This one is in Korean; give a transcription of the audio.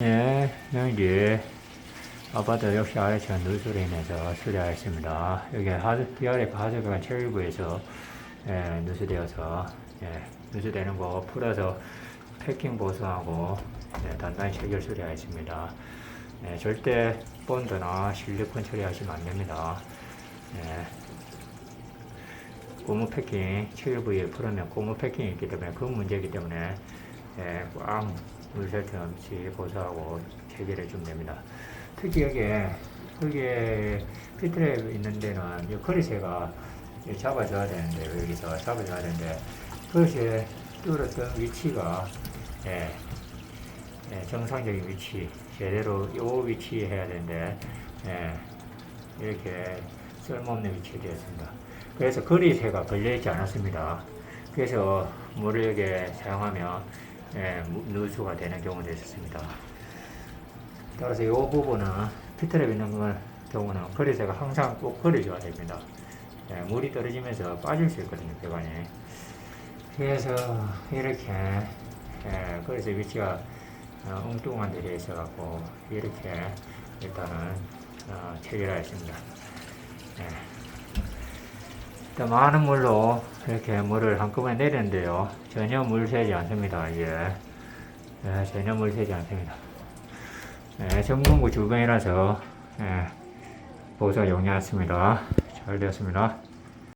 예, 여기 아파트 역시 아래층 누수로 인해서 수리하였습니다. 여기 하드, DRF 하드가 체일부에서 예, 누수되어서 예, 누수되는 거 풀어서 패킹 보수하고 예, 단단히 체결 수리하였습니다. 예, 절대 본드나 실리콘 처리하시면 안 됩니다. 예, 고무 패킹 체일 부위에 풀으면 고무 패킹이 있기 때문에 그 문제이기 때문에 예, 꽉 없이 보수하고 체결해 주면 됩니다. 특히 여기에 여기에 피트랩 있는 데는 이 거리새가 이 잡아줘야 되는데 여기서 잡아줘야 되는데 그것이 뚫었던 위치가 예, 예, 정상적인 위치 제대로 요 위치에 해야 되는데 예, 이렇게 쓸모없는 위치에 되었습니다. 그래서 거리새가 걸려있지 않았습니다. 그래서 물을 여기에 사용하면 예, 무- 누수가 되는 경우도 있었습니다. 따라서 이 부분은 피트랩 있는 걸 경우는 거리새가 항상 꼭 걸어줘야 됩니다. 예, 물이 떨어지면서 빠질 수 있거든요, 배관이. 그래서 이렇게 예, 거리새 위치가 어, 엉뚱한 데 있어갖고 이렇게 일단은 어, 체결하였습니다. 예. 많은 물로 이렇게 물을 한꺼번에 내렸는데요. 전혀 물 새지 않습니다. 이게 예, 전혀 물 새지 않습니다. 예, 정문구 주변이라서 예, 보수가 용이했습니다. 잘 되었습니다.